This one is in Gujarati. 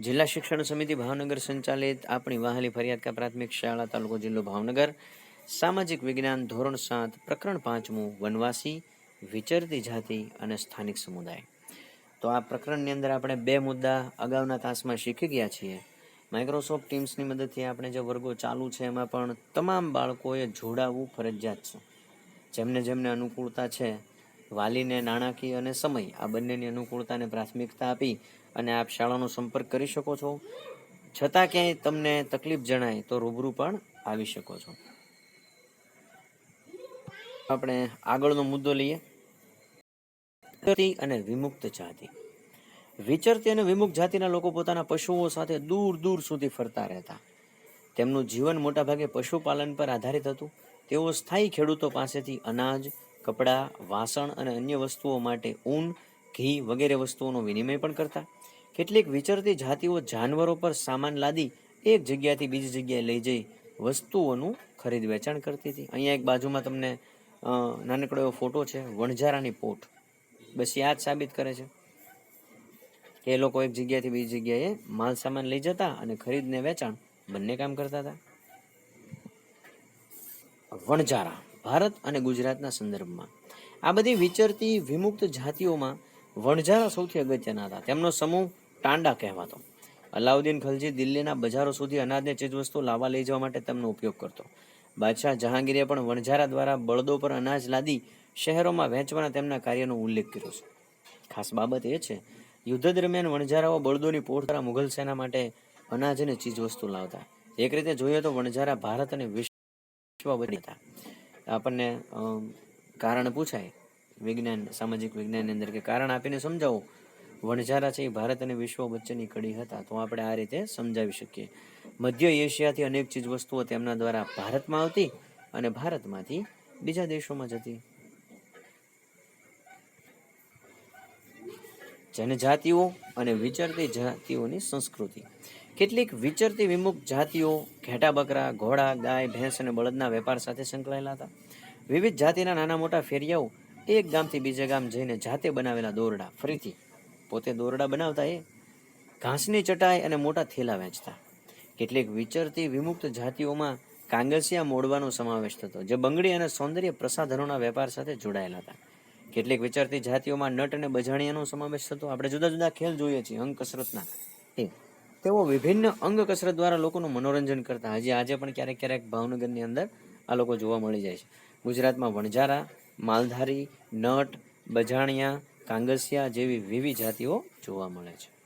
જિલ્લા શિક્ષણ સમિતિ ભાવનગર સંચાલિત આપણી વાહલી ફરિયાદકા પ્રાથમિક શાળા તાલુકો જિલ્લો ભાવનગર. સામાજિક વિજ્ઞાન ધોરણ સાત, પ્રકરણ પાંચમું, વનવાસી, વિચરતી જાતિ અને સ્થાનિક સમુદાય. તો આ પ્રકરણની અંદર આપણે બે મુદ્દા અગાઉના તાસમાં શીખી ગયા છીએ. માઇક્રોસોફ્ટ ટીમ્સની મદદથી આપણે જે વર્ગો ચાલુ છે એમાં પણ તમામ બાળકોએ જોડાવવું ફરજિયાત છે. જેમને જેમને અનુકૂળતા છે વાલીને નાણાકીય અને સમય આ બંનેની અનુકૂળતાને પ્રાથમિકતા આપી અને આપ શાળાનો સંપર્ક કરી શકો છો. છતાં ક્યાંય તમને તકલીફ જણાય તો રૂબરૂ પણ આવી શકો છો. આપણે આગળનો મુદ્દો લઈએ. અને વિમુક્ત જાતિ. વિચરતી અને વિમુક્ત જાતિના લોકો પોતાના પશુઓ સાથે દૂર દૂર સુધી ફરતા રહેતા. તેમનું જીવન મોટાભાગે પશુપાલન પર આધારિત હતું. તેઓ સ્થાયી ખેડૂતો પાસેથી અનાજ કપડાં, વાસણ અને અન્ય વસ્તુઓ માટે ઊન, ઘી વગેરે વસ્તુઓનો વિનિમય પણ કરતા. કેટલીક વિચરતી જાતિઓ જાનવરો પર સામાન લાદી એક જગ્યાથી બીજી જગ્યાએ લઈ જઈ વસ્તુઓનું ખરીદ વેચાણ કરતી હતી. અહીંયા એક બાજુમાં તમને નાનકડો એવો ફોટો છે, વણઝારાની પોટ બસ યાદ સાબિત કરે છે કે એ લોકો એક જગ્યાથી બીજી જગ્યાએ માલ સામાન લઈ જતા અને ખરીદને વેચાણ બંને કામ કરતા હતા. વણઝારા. ભારત અને ગુજરાતના સંદર્ભમાં. આ બધી વિચરતી, વિમુક્ત જાતિઓમાં વણઝારા સૌથી અગત્યના હતા. તેમનો સમૂહ ટાંડા કહેવાતો. અલાઉદ્દીન ખલજી દિલ્હીના બજારો સુધી અનાજને ચીજવસ્તુ લાવવા લઈ જવા માટે તેમનો ઉપયોગ કરતો. બાદશાહ જહાંગીરે પણ વણઝારા દ્વારા બળદો પર અનાજ લાદી શહેરોમાં વહેંચવાના તેમના કાર્યનો ઉલ્લેખ કર્યો છે. ખાસ બાબત એ છે, યુદ્ધ દરમિયાન વણઝારાઓ બળદોની પોટ દ્વારા મુઘલ સેના માટે અનાજ અને ચીજવસ્તુ લાવતા. એક રીતે જોઈએ તો વણઝારા ભારત અને વિશ્વ હતા. આપણને કારણ પૂછાય. વિજ્ઞાન, સામાજિક વિજ્ઞાનની અંદર કે કારણ આપીને સમજાવો. વણઝારા છે એ ભારત અને વિશ્વ વચ્ચેની કડી હતા, તો આપણે આ રીતે સમજાવી શકીએ. મધ્ય એશિયાથી અનેક ચીજ વસ્તુઓ તેમના દ્વારા ભારતમાં આવતી અને ભારતમાંથી બીજા દેશોમાં જતી. જનજાતિઓ અને વિચરતી જાતિઓની સંસ્કૃતિ. કેટલીક વિચરતી વિમુક્ત જાતિઓ ઘેટા બકરા, ઘોડા, ગાય, ભેંસ અને બળદના વેપાર સાથે સંકળાયેલા હતા. વિવિધ જાતિના નાના મોટા ફેરિયાઓ એક ગામથી બીજે ગામ જઈને જાતે બનાવેલા દોરડા ફરીથી પોતે દોરડા બનાવતા એ ઘાસની ચટાઈ અને મોટા થેલા વેચતા. કેટલીક વિચરતી વિમુક્ત જાતિઓમાં કાંગસિયા મોડવાનો સમાવેશ થતો, જે બંગડી અને સૌંદર્ય પ્રસાધનોના વેપાર સાથે જોડાયેલા હતા. કેટલીક વિચારતી જાતિઓમાં નટ અને બજાણિયાનો સમાવેશ થતો. આપણે જુદા જુદા ખેલ જોઈએ છીએ અંગ કસરતના. તેઓ વિભિન્ન અંગ કસરત દ્વારા લોકોનું મનોરંજન કરતા. હજી આજે પણ ક્યારેક ક્યારેક ભાવનગરની અંદર આ લોકો જોવા મળી જાય છે. ગુજરાતમાં વણઝારા, માલધારી, નટ, બજાણિયા, કાંગસિયા જેવી વિવિધ જાતિઓ જોવા મળે છે.